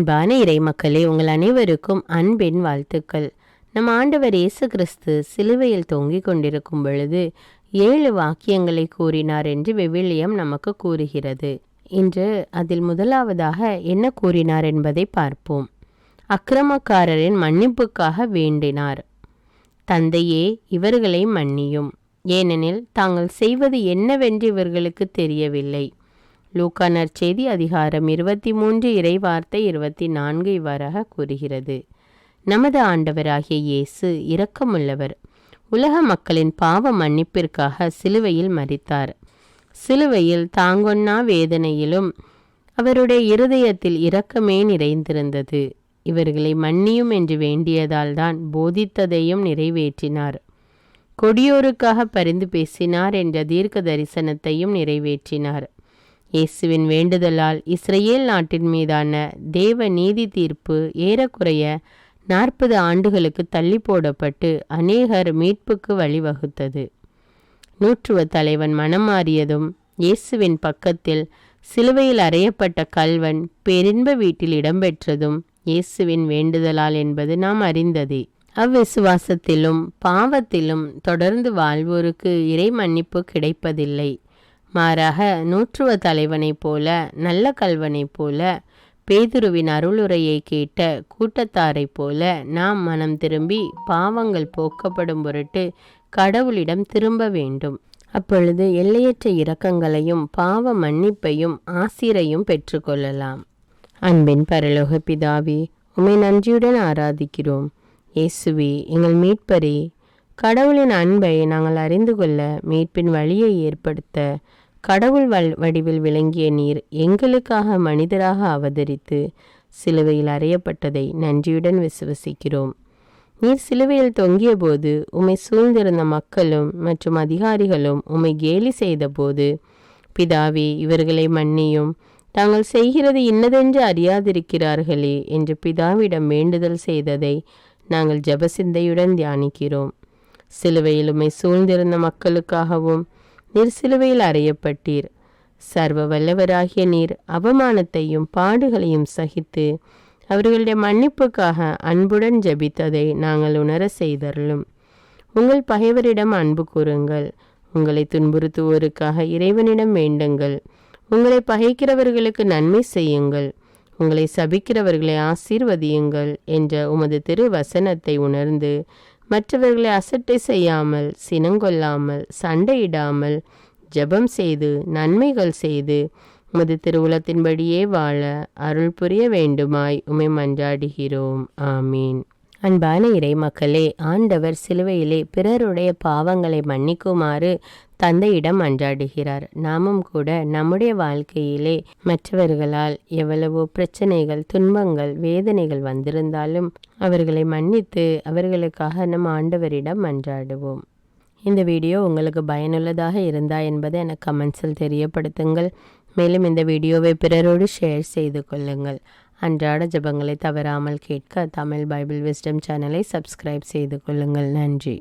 அன்பான இறை மக்களே உங்கள் அனைவருக்கும் அன்பின் வாழ்த்துக்கள். நம் ஆண்டவர் இயேசு கிறிஸ்து சிலுவையில் தொங்கிக் கொண்டிருக்கும் பொழுது ஏழு வாக்கியங்களை கூறினார் என்று விவிலியம் நமக்கு கூறுகிறது. இன்று அதில் முதலாவதாக என்ன கூறினார் என்பதை பார்ப்போம். அக்கிரமக்காரரின் மன்னிப்புக்காக வேண்டினார். தந்தையே இவர்களை மன்னியும். ஏனெனில் தாங்கள் செய்வது என்னவென்று இவர்களுக்கு தெரியவில்லை. லூக்கா நற்செய்தி அதிகாரம் இருபத்தி மூன்று இறைவார்த்தை இருபத்தி நான்கு இவ்வாறாக கூறுகிறது. நமது ஆண்டவராகிய இயேசு இரக்கமுள்ளவர். உலக மக்களின் பாவ மன்னிப்பிற்காக சிலுவையில் மறித்தார் சிலுவையில் தாங்கொன்னா வேதனையிலும் அவருடைய இருதயத்தில் இரக்கமே நிறைந்திருந்தது. இவர்களை மன்னியும் என்று வேண்டியதால் தான் போதித்ததையும் நிறைவேற்றினார். கொடியோருக்காக பரிந்து பேசினார் என்ற தீர்க்க தரிசனத்தையும் நிறைவேற்றினார். இயேசுவின் வேண்டுதலால் இஸ்ரேல் நாட்டின் மீதான தேவ நீதி தீர்ப்பு ஏறக்குறைய நாற்பது ஆண்டுகளுக்கு தள்ளி போடப்பட்டு அநேகர் மீட்புக்கு வழிவகுத்தது. நூற்றுவ தலைவன் மனம் மாறியதும் இயேசுவின் பக்கத்தில் சிலுவையில் அறையப்பட்ட கல்வன் பெரின்ப வீட்டில் இடம்பெற்றதும் இயேசுவின் வேண்டுதலால் என்பது நாம் அறிந்ததே. அவ்விசுவாசத்திலும் பாவத்திலும் தொடர்ந்து வாழ்வோருக்கு இறை மன்னிப்பு கிடைப்பதில்லை. மாறாக நூற்றுவ தலைவனைப் போல நல்ல கல்வனைப் போல பேதுருவின் அருளுரையை கேட்ட கூட்டத்தாரைப் போல நாம் மனம் திரும்பி பாவங்கள் போக்கப்படும் பொருட்டு கடவுளிடம் திரும்ப வேண்டும். அப்பொழுது எல்லையற்ற இரக்கங்களையும் பாவ மன்னிப்பையும் ஆசிரையும் பெற்றுக்கொள்ளலாம் அன்பின் பரலோக பிதாவே உமை நன்றியுடன் ஆராதிக்கிறோம். இயேசுவே எங்கள் மீட்பரே. கடவுளின் அன்பை நாங்கள் அறிந்து கொள்ள மீட்பின் வழியை ஏற்படுத்த கடவுள் வல் வடிவில் விளங்கிய நீர் எங்களுக்காக மனிதராக அவதரித்து சிலுவையில் அறையப்பட்டதை நன்றியுடன் விசுவசிக்கிறோம். நீர் சிலுவையில் தொங்கிய போது சூழ்ந்திருந்த மக்களும் மற்றும் அதிகாரிகளும் உம்மை கேலி செய்தபோது பிதாவே இவர்களை மன்னியும். தாங்கள் செய்கிறது இன்னதென்று அறியாதிருக்கிறார்களே என்று பிதாவிடம் வேண்டுதல் செய்ததை நாங்கள் ஜபசிந்தையுடன் தியானிக்கிறோம். சிலுவையில் உமை சூழ்ந்திருந்த மக்களுக்காகவும் நீர் சிலுவையில் அறையப்பட்டீர். சர்வ வல்லவராகிய நீர் அவமானத்தையும் பாடுகளையும் சகித்து அவர்களுடைய மன்னிப்புக்காக அன்புடன் ஜபித்ததை நாங்கள் உணர செய்தருளும். உங்கள் பகைவரிடம் அன்பு கூறுங்கள். உங்களை துன்புறுத்துவோருக்காக இறைவனிடம் வேண்டுங்கள். உங்களை பகைக்கிறவர்களுக்கு நன்மை செய்யுங்கள். உங்களை சபிக்கிறவர்களை ஆசீர்வதியுங்கள் என்ற உமது திரு வசனத்தை உணர்ந்து மற்றவர்களை அசட்டை செய்யாமல் சினங்கொள்ளாமல் சண்டையிடாமல் ஜெபம் செய்து நன்மைகள் செய்து உமது திருவுலத்தின்படியே வாழ அருள் புரிய வேண்டுமாய் உமை மன்றாடுகிறோம். ஆமீன். அன்பான இறை மக்களே ஆண்டவர் சிலுவையிலே பிறருடைய பாவங்களை மன்னிக்குமாறு தந்தையிடம் அன்றாடுகிறார். நாமும் கூட நம்முடைய வாழ்க்கையிலே மற்றவர்களால் எவ்வளவோ பிரச்சனைகள் துன்பங்கள் வேதனைகள் வந்திருந்தாலும் அவர்களை மன்னித்து அவர்களுக்காக நம் ஆண்டவரிடம் அன்றாடுவோம். இந்த வீடியோ உங்களுக்கு பயனுள்ளதாக இருந்தா என்பதை எனக்கு கமெண்ட்ஸில் தெரியப்படுத்துங்கள். மேலும் இந்த வீடியோவை பிறரோடு ஷேர் செய்து கொள்ளுங்கள். அன்றாட ஜபங்களை தவறாமல் கேட்க தமிழ் பைபிள் விஸ்டம் சேனலை சப்ஸ்கிரைப் செய்து கொள்ளுங்கள். நன்றி.